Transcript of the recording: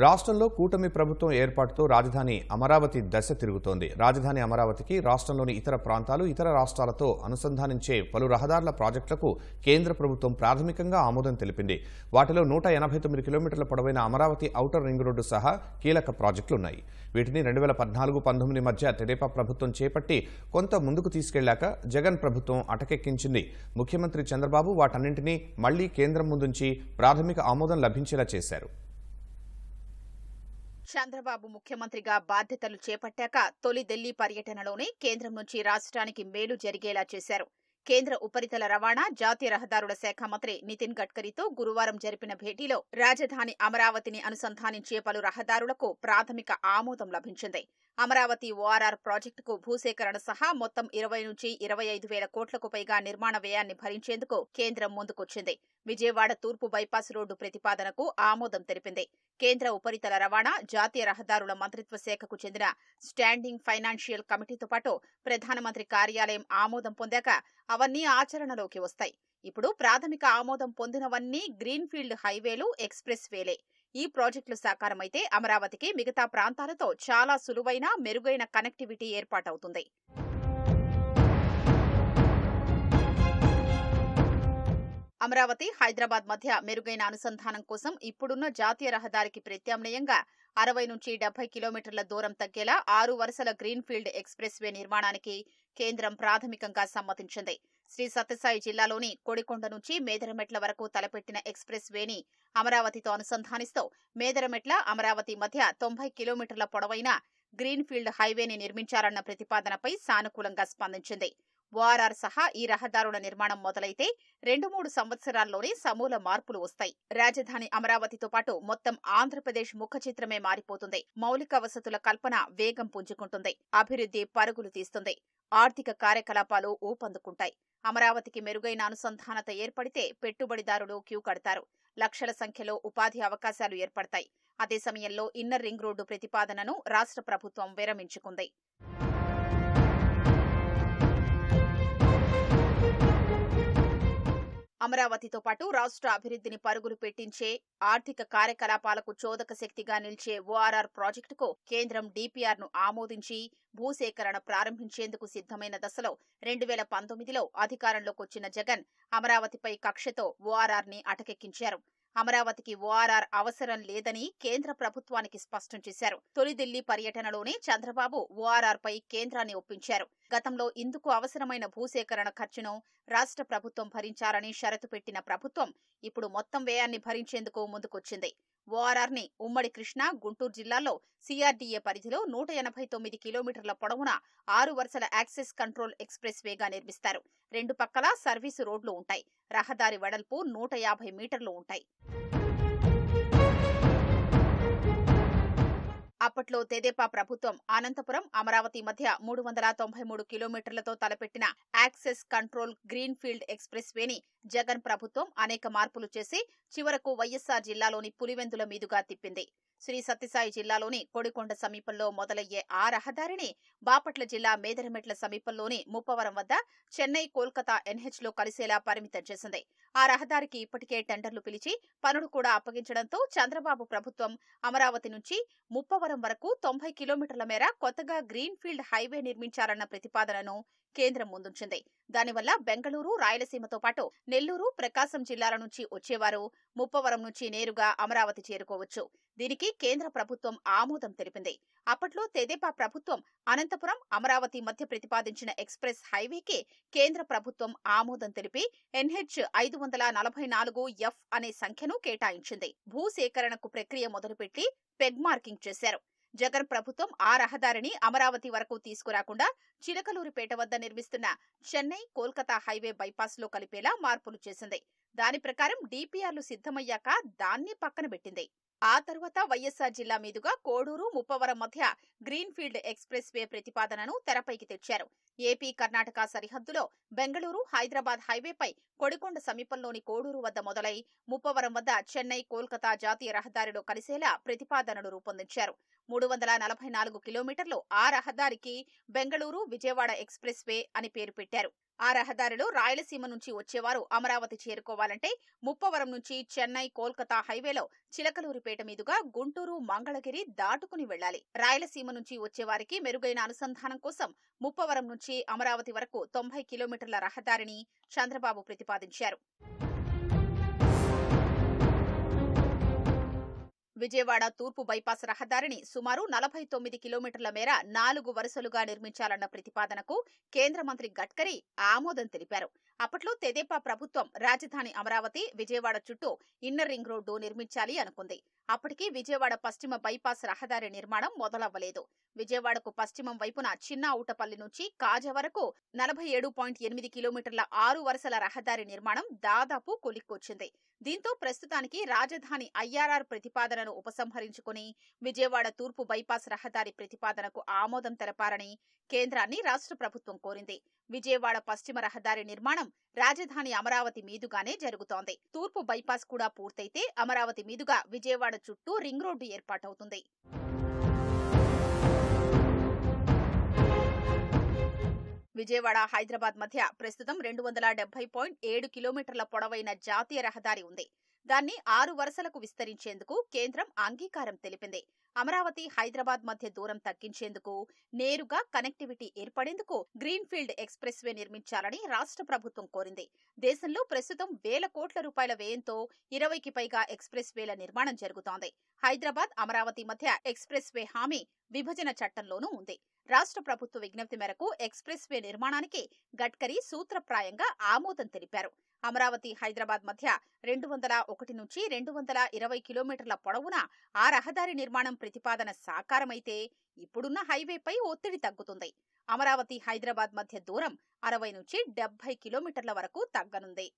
రాష్ట్రంలో కూటమి ప్రభుత్వం ఏర్పాటుతో రాజధాని అమరావతి దశ తిరుగుతోంది. రాజధాని అమరావతికి రాష్ట్రంలోని ఇతర ప్రాంతాలు ఇతర రాష్ట్రాలతో అనుసంధానించే పలు రహదారుల ప్రాజెక్టులకు కేంద్ర ప్రభుత్వం ప్రాథమికంగా ఆమోదం తెలిపింది. వాటిలో నూట ఎనభై తొమ్మిది కిలోమీటర్ల పొడవైన అమరావతి ఔటర్ రింగ్ రోడ్డు సహా కీలక ప్రాజెక్టులున్నాయి వీటిని రెండు వేల పద్నాలుగు పంతొమ్మిది మధ్య తెదేపా ప్రభుత్వం చేపట్టి కొంత ముందుకు తీసుకెళ్ళాక జగన్ ప్రభుత్వం అటకెక్కించింది. ముఖ్యమంత్రి చంద్రబాబు వాటన్నింటినీ మళ్ళీ కేంద్రం ముందుంచి ప్రాథమిక ఆమోదం లభించేలా చేశారు. చంద్రబాబు ముఖ్యమంత్రిగా బాధ్యతలు చేపట్టాక తొలి ఢిల్లీ పర్యటనలోనే కేంద్రం నుంచి రాష్ట్రానికి మేలు జరిగేలా చేశారు. కేంద్ర ఉపరితల రవాణా జాతీయ రహదారుల శాఖ మంత్రి నితిన్ గడ్కరీతో గురువారం జరిపిన భేటీలో రాజధాని అమరావతిని అనుసంధానించే పలు రహదారులకు ప్రాథమిక ఆమోదం లభించింది. అమరావతి ఓఆర్ఆర్ ప్రాజెక్టుకు భూసేకరణ సహా మొత్తం ఇరవై నుంచి ఇరవై ఐదు వేల కోట్లకు పైగా నిర్మాణ వ్యయాన్ని భరించేందుకు కేంద్రం ముందుకొచ్చింది. విజయవాడ తూర్పు బైపాస్ రోడ్డు ప్రతిపాదనకు ఆమోదం తెలిపింది. కేంద్ర ఉపరితల రవాణా జాతీయ రహదారుల మంత్రిత్వ శాఖకు చెందిన స్టాండింగ్ ఫైనాన్షియల్ కమిటీతో పాటు ప్రధానమంత్రి కార్యాలయం ఆమోదం పొందాక అవన్నీ ఆచరణలోకి వస్తాయి. ఇప్పుడు ప్రాథమిక ఆమోదం పొందినవన్నీ గ్రీన్ఫీల్డ్ హైవేలు ఎక్స్ప్రెస్ వేలే ఈ ప్రాజెక్టులు సాకారమైతే అమరావతికి మిగతా ప్రాంతాలతో చాలా సులువైన మెరుగైన కనెక్టివిటీ ఏర్పాటవుతుంది. అమరావతి హైదరాబాద్ మధ్య మెరుగైన అనుసంధానం కోసం ఇప్పుడున్న జాతీయ రహదారికి ప్రత్యామ్నాయంగా అరవై నుంచి డెబ్బై కిలోమీటర్ల దూరం తగ్గేలా ఆరు వరుసల గ్రీన్ఫీల్డ్ ఎక్స్ప్రెస్ వే నిర్మాణానికి కేంద్రం ప్రాథమికంగా సమ్మతించింది. శ్రీ సత్యసాయి జిల్లాలోని కొడికొండ నుంచి మేదరమెట్ల వరకు తలపెట్టిన ఎక్స్ప్రెస్ వేని అమరావతితో అనుసంధానిస్తూ మేదరమెట్ల అమరావతి మధ్య తొంభై కిలోమీటర్ల పొడవైన గ్రీన్ఫీల్డ్ హైవేని నిర్మించాలన్న ప్రతిపాదనపై సానుకూలంగా స్పందించింది. ఓఆర్ఆర్ సహా ఈ రహదారుల నిర్మాణం మొదలైతే రెండు మూడు సంవత్సరాల్లోనే సమూల మార్పులు వస్తాయి. రాజధాని అమరావతితో పాటు మొత్తం ఆంధ్రప్రదేశ్ ముఖ చిత్రమే మారిపోతుంది. మౌలిక వసతుల కల్పన వేగం పుంజుకుంటుంది. అభివృద్ధి పరుగులు తీస్తుంది. ఆర్థిక కార్యకలాపాలు ఊపందుకుంటాయి. అమరావతికి మెరుగైన అనుసంధానత ఏర్పడితే పెట్టుబడిదారులు క్యూ కడతారు. లక్షల సంఖ్యలో ఉపాధి అవకాశాలు ఏర్పడతాయి. అదే సమయంలో ఇన్నర్ రింగ్ రోడ్డు ప్రతిపాదనను రాష్ట్ర ప్రభుత్వం విరమించుకుంది. అమరావతితో పాటు రాష్ట్ర అభివృద్ధిని పరుగులు పెట్టించే ఆర్థిక కార్యకలాపాలకు చోదక శక్తిగా నిలిచే ఓఆర్ఆర్ ప్రాజెక్టుకు కేంద్రం డిపిఆర్ను ఆమోదించి భూసేకరణ ప్రారంభించేందుకు సిద్ధమైన దశలో రెండు వేల పంతొమ్మిదిలో అధికారంలోకి వచ్చిన జగన్ అమరావతిపై కక్షతో ఓఆర్ఆర్ని అటకెక్కించారు. అమరావతికి ఓఆర్ఆర్ అవసరం లేదని కేంద్ర ప్రభుత్వానికి స్పష్టం చేశారు. తొలి ఢిల్లీ పర్యటనలోనే చంద్రబాబు ఓఆర్ఆర్ పై కేంద్రాన్ని ఒప్పించారు. గతంలో ఇందుకు అవసరమైన భూసేకరణ ఖర్చును రాష్ట్ర ప్రభుత్వం భరించాలని షరతు పెట్టిన ప్రభుత్వం ఇప్పుడు మొత్తం వ్యయాన్ని భరించేందుకు ముందుకొచ్చింది. ఓఆర్ఆర్ని ఉమ్మడి కృష్ణా గుంటూరు జిల్లాల్లో సిఆర్డీఏ పరిధిలో నూట ఎనభై తొమ్మిది కిలోమీటర్ల పొడవున ఆరు వరుసల యాక్సెస్ కంట్రోల్ ఎక్స్ప్రెస్ వేగా నిర్మిస్తారు. రెండు పక్కల సర్వీసు రోడ్లు ఉంటాయి. రహదారి వెడల్పు నూట యాభై మీటర్లు ఉంటాయి. అప్పట్లో తెదేపా ప్రభుత్వం అనంతపురం అమరావతి మధ్య మూడు వందల తొంభై మూడు కిలోమీటర్లతో తలపెట్టిన యాక్సెస్ కంట్రోల్ గ్రీన్ఫీల్డ్ ఎక్స్ప్రెస్ వేని జగన్ ప్రభుత్వం అనేక మార్పులు చేసి చివరకు వైఎస్సార్ జిల్లాలోని పులివెందుల మీదుగా తిప్పింది. శ్రీ సత్యసాయి జిల్లాలోని కొడికొండ సమీపంలో మొదలయ్యే ఆ రహదారిని బాపట్ల జిల్లా మేదరమెట్ల సమీపంలోని ముప్పవరం వద్ద చెన్నై కోల్కతా ఎన్హెచ్లో కలిసేలా పరిమితం చేసింది. ఆ రహదారికి ఇప్పటికే టెండర్లు పిలిచి పనులు కూడా అప్పగించడంతో చంద్రబాబు ప్రభుత్వం అమరావతి నుంచి ముప్పవరం వరకు తొంభై కిలోమీటర్ల మేర కొత్తగా గ్రీన్ఫీల్డ్ హైవే నిర్మించాలన్న ప్రతిపాదనను కేంద్రం ముందుంచింది. దానివల్ల బెంగళూరు రాయలసీమతో పాటు నెల్లూరు ప్రకాశం జిల్లాల నుంచి వచ్చేవారు. ముప్పవరం నుంచి నేరుగా అమరావతి చేరుకోవచ్చు. దీనికి కేంద్ర ప్రభుత్వం ఆమోదం తెలిపింది. అప్పట్లో తెదేపా ప్రభుత్వం అనంతపురం అమరావతి మధ్య ప్రతిపాదించిన ఎక్స్ప్రెస్ హైవేకి కేంద్ర ప్రభుత్వం ఆమోదం తెలిపి ఎన్హెచ్ ఐదు వందల నలభై నాలుగు ఎఫ్ అనే సంఖ్యను కేటాయించింది. భూసేకరణకు ప్రక్రియ మొదలుపెట్టి పెగ్ మార్కింగ్ చేశారు. జగన్ ప్రభుత్వం ఆ రహదారిని అమరావతి వరకు తీసుకురాకుండా చిలకలూరిపేట వద్ద నిర్మిస్తున్న చెన్నై కోల్కతా హైవే బైపాస్లో కలిపేలా మార్పులు చేసింది. దాని ప్రకారం డీపీఆర్లు సిద్ధమయ్యాక దాన్ని పక్కన పెట్టింది. ఆ తర్వాత వైఎస్సార్ జిల్లా మీదుగా కోడూరు ముప్పవరం మధ్య గ్రీన్ఫీల్డ్ ఎక్స్ప్రెస్ వే ప్రతిపాదనను తెరపైకి తెచ్చారు. ఏపీ కర్ణాటక సరిహద్దులో బెంగళూరు హైదరాబాద్ హైవేపై కొడికొండ సమీపంలోని కోడూరు వద్ద మొదలై ముప్పవరం వద్ద చెన్నై కోల్కతా జాతీయ రహదారిలో కలిసేలా ప్రతిపాదనలు రూపొందించారు. మూడు వందల నలభై నాలుగు కిలోమీటర్లు ఆ రహదారికి బెంగళూరు విజయవాడ ఎక్స్ప్రెస్ వే అని పేరు పెట్టారు. ఆ రహదారిలో రాయలసీమ నుంచి వచ్చేవారు అమరావతి చేరుకోవాలంటే ముప్పవరం నుంచి చెన్నై కోల్కతా హైవేలో చిలకలూరిపేట మీదుగా గుంటూరు మంగళగిరి దాటుకుని వెళ్ళాలి రాయలసీమ నుంచి వచ్చేవారికి మెరుగైన అనుసంధానం కోసం ముప్పవరం నుంచి అమరావతి వరకు తొంభై కిలోమీటర్ల రహదారిని చంద్రబాబు ప్రతిపాదించారు. విజయవాడ తూర్పు బైపాస్ రహదారిని సుమారు నలభై తొమ్మిది కిలోమీటర్ల మేర నాలుగు వరుసలుగా నిర్మించాలన్న ప్రతిపాదనకు కేంద్ర మంత్రి గడ్కరీ ఆమోదం తెలిపారు. అప్పట్లో తెదేపా ప్రభుత్వం రాజధాని అమరావతి విజయవాడ చుట్టూ ఇన్నర్ రింగ్ రోడ్డు నిర్మించాలి అనుకుంది. అప్పటికి విజయవాడ పశ్చిమ బైపాస్ రహదారి నిర్మాణం మొదలవ్వలేదు. విజయవాడకు పశ్చిమం వైపున చిన్న ఔటపల్లి నుంచి కాజ వరకు నలభై ఏడు పాయింట్ ఎనిమిది కిలోమీటర్ల ఆరు వరుసల రహదారి నిర్మాణం దాదాపు కొలిక్కొచ్చింది. దీంతో ప్రస్తుతానికి రాజధాని ఐఆర్ఆర్ ప్రతిపాదనను ఉపసంహరించుకుని విజయవాడ తూర్పు బైపాస్ రహదారి ప్రతిపాదనకు ఆమోదం తెలపారని కేంద్రాన్ని రాష్ట్ర ప్రభుత్వం కోరింది. విజయవాడ పశ్చిమ రహదారి నిర్మాణం రాజధాని అమరావతి మీదుగానే జరుగుతోంది. తూర్పు బైపాస్ కూడా పూర్తయితే అమరావతి మీదుగా విజయవాడ చుట్టూ రింగ్ రోడ్డు ఏర్పాటవుతుంది. విజయవాడ హైదరాబాద్ మధ్య ప్రస్తుతం రెండు వందల డెబ్బై పాయింట్ ఏడు కిలోమీటర్ల పొడవైన జాతీయ రహదారి ఉంది. దాన్ని ఆరు వరుసలకు విస్తరించేందుకు కేంద్రం అంగీకారం తెలిపింది. అమరావతి హైదరాబాద్ మధ్య దూరం తగ్గించేందుకు నేరుగా కనెక్టివిటీ ఏర్పడేందుకు గ్రీన్ఫీల్డ్ ఎక్స్ప్రెస్ వే నిర్మించాలని రాష్ట్ర ప్రభుత్వం కోరింది. దేశంలో ప్రస్తుతం వేల కోట్ల రూపాయల వ్యయంతో ఇరవైకి పైగా ఎక్స్ప్రెస్ వేల నిర్మాణం జరుగుతోంది. హైదరాబాద్ అమరావతి మధ్య ఎక్స్ప్రెస్ వే హామీ విభజన చట్టంలోనూ ఉంది. రాష్ట్ర ప్రభుత్వ విజ్ఞప్తి మేరకు ఎక్స్ప్రెస్ వే నిర్మాణానికి గడ్కరీ సూత్రప్రాయంగా ఆమోదం తెలిపారు. అమరావతి హైదరాబాద్ మధ్య రెండు వందల ఒకటి నుంచి రెండు వందల ఇరవై కిలోమీటర్ల పొడవున ఆ రహదారి నిర్మాణం ప్రతిపాదన సాకారమైతే ఇప్పుడున్న హైవేపై ఒత్తిడి తగ్గుతుంది. అమరావతి హైదరాబాద్ మధ్య దూరం అరవై నుంచి డెబ్బై కిలోమీటర్ల వరకు తగ్గనుంది.